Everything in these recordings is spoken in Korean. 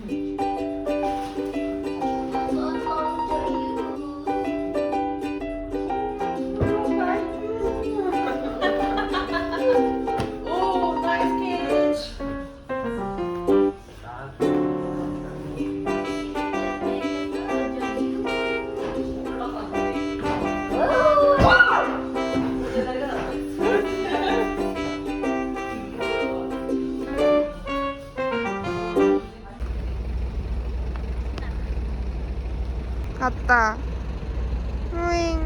오, 우잉.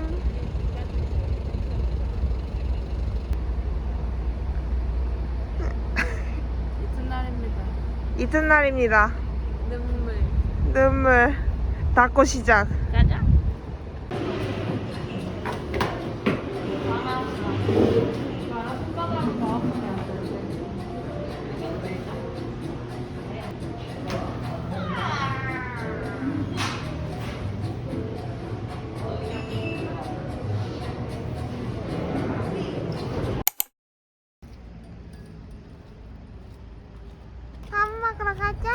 이튿날입니다. 이튿날입니다. 눈물. 눈물 닫고 시작. 먹으러 가자.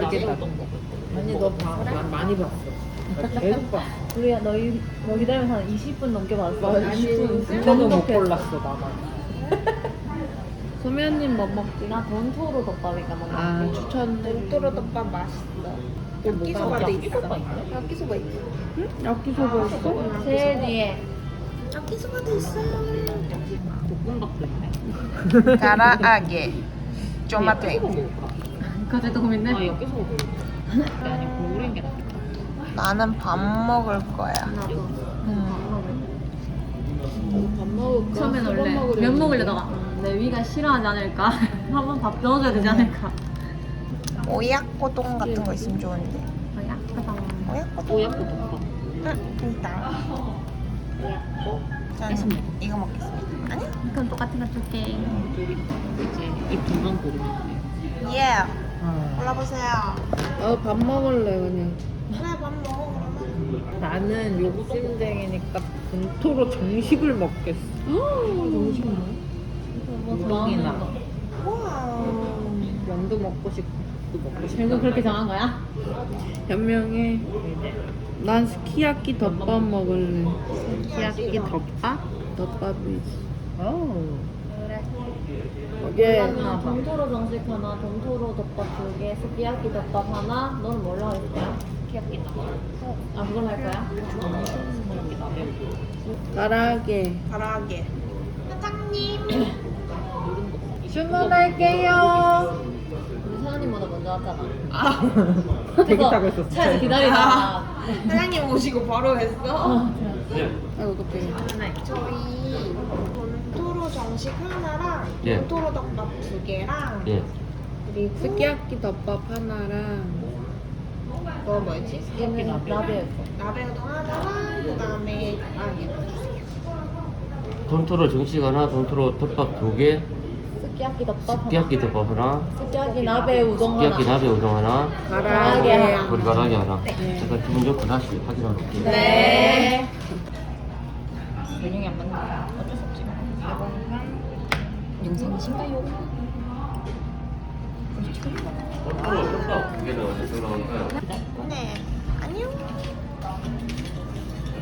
이렇게 다 아니 너 봐, 난 많이 봤어. 나 계속 봤어. 우리가 너희 너 기다리면서 한 20분 넘게 봤어. 나 20분 그거도 못 골랐어 나만. 소면님 뭐 먹지? 나 돈토로 덮밥이니까 먹는 아 추천. 돈토로 덮밥 맛있어. 야끼소바도 있어? 있어. 야끼소바 있어. 야끼소바 있어? 제일 뒤에 야끼소바도 있어. 아 고른 게 낫다. 나는 밥 먹을 거야. 음. 처음엔 원래 면 먹으려다가 음, 내 위가 싫어하지 않을까? 한번 밥 넣어줘야 되지 않을까? 오야코동 같은 거 있으면 좋은데. 어, 약하다. 오야코동. 오야코 덮밥. 응, 저는 이거 먹겠습니다. 아니? 그럼 똑같은 거 줄게. 이제 이 분만 고르면 돼. 예. 골라보세요. 어밥 먹을래 그냥. 그래, 밥 먹어, 그러면. 나는 욕심쟁이니까 본토로 정식을 먹겠어. 정식 뭐? 뭐 우동이나. 우와. 면도 먹고 싶고 밥도 먹고 싶고. 결국 그렇게 정한 거야? 현명해. 난 스키야키 덮밥 먹을래. 스키야키 덮밥? 덮밥이지. 오. 그래. 이게 나 돈토로 정식 하나, 돈토로 덮밥 두 개, 스키야키 덮밥 하나. 너는 뭘로 할 거야? 스키야키 덮밥. 아 그걸 할 거야? 가라게. 가라아게. 사장님. 주문할게요. 우리 사장님보다 먼저 왔잖아. 아, 대기 타고 있었어. 차에서 기다리다가. 사장님 오시고 바로 했어? 어, 아이고 어떡해. 저희 돈토로 정식 하나랑 예. 돈토로 덮밥 두 개랑 예. 그리고 스키야키 덮밥 하나랑 그거 뭐였지? 얘는 나베. 나베 우동 하나랑 그다음에 아니 돈토로 정식 하나, 돈토로 덮밥 두 개, 스키야키 덮밥 스키야키 하나. 덮밥 하나, 스키야키 나베 우동 하나. 스키야키 나베 우동 하나, 가라게 하나. 우리 가라게 하나. 잠깐 기분 좋고 다시 확인하러 올게요. 네. 메뉴이 안 맞네. 어쩔 수 없지. 영상이신가요? 돈토로 덮밥 두 개는 어디서 나올까요? 네 안녕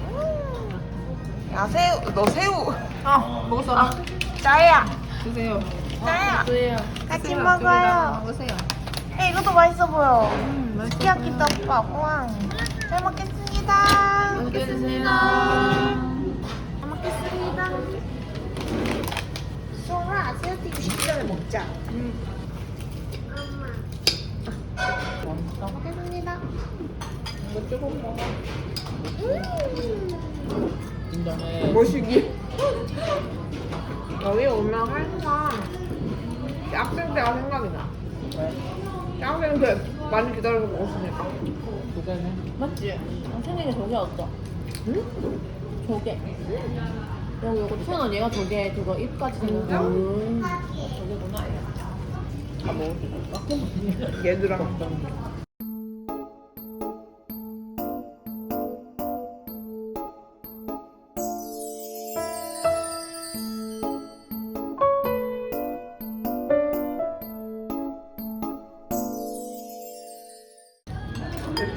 음. 야 새우 너 새우 아 먹었어. 아 짜야 드세요. 짜야 드세요. 같이 먹어요. 먹으세요. 에 이것도 맛있어 보여. 음. 스키야키 떡밥 우와. 잘 먹겠습니다. 맛있게 드세요. 잘 먹겠습니다. 수홍아 새우튀김 식기 전에 먹자. 엄마 먹겠습니다. 이거 조금 먹어. 음. 인정해. 뭐시기? 여기 오면 항상 학생 때가 생각이 나. 학생 때 많이 기다려서 먹었으니까. 두 개는? 맞지? 어, 생긴 게 조개였어. 응? 조개. 여기 요거 천 얘가 조개 그거 입까지 생긴 거. 음. 조개구나 얘. 다 먹어도 될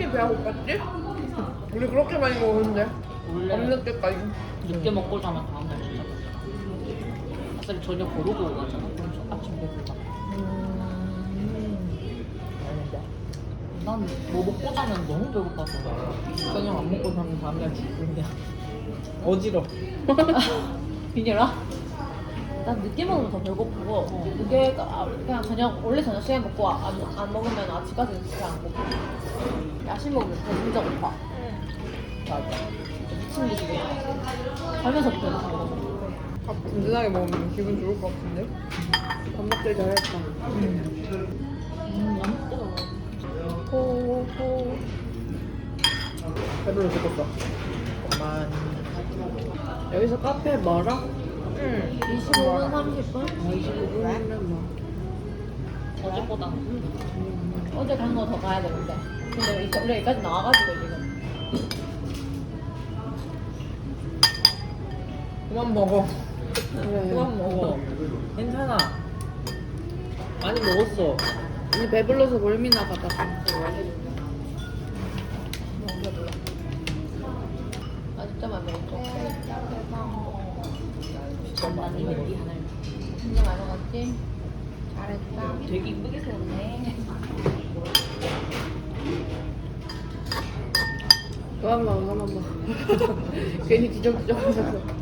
까? 얘들아. 배가 고팠지? 우리 그렇게 많이 먹었는데 원래 없는 때까지 늦게 먹고 자면 다음날 진짜 배고파. 아싸리 저녁 고르고 가잖아. 그럼 저 아침 배고파. 난 뭐 먹고 자면 너무 배고파서 저녁 안 먹고 자면 다음날 죽는데 어지러. 비닐아? 난 늦게 먹으면 더 배고프고 늦게 아, 그냥 저녁 원래 저녁 시간 먹고 안, 안 먹으면 아침까지 진짜 안 고파 야식 먹으면 더 진짜 고파 맞아. 미친 듯이 살면서부터 이렇게 먹어 밥 든든하게 먹으면 기분 좋을 것 같은데 밥 먹길 잘했다 음 너무 뜨거워 호 호 배불러 죽었어. 그만. 여기서 카페 멀어? 응 25분 30분? 25분이면 뭐 어제보다 어제 간 거 더 가야 되는데 근데 이- 우리 여기까지 나와가지고 지금 그만 먹어. 그만 먹어. 괜찮아. 많이 먹었어. 언니 배불러서 멀미나 가다가. 맛있자만 먹었 이미 먹었어. 하나 진짜 많이 먹었지? 잘했다 되게 이쁘게 세웠네. 그만 먹어, 그만 먹어. 괜히 뒤적뒤적 하면서.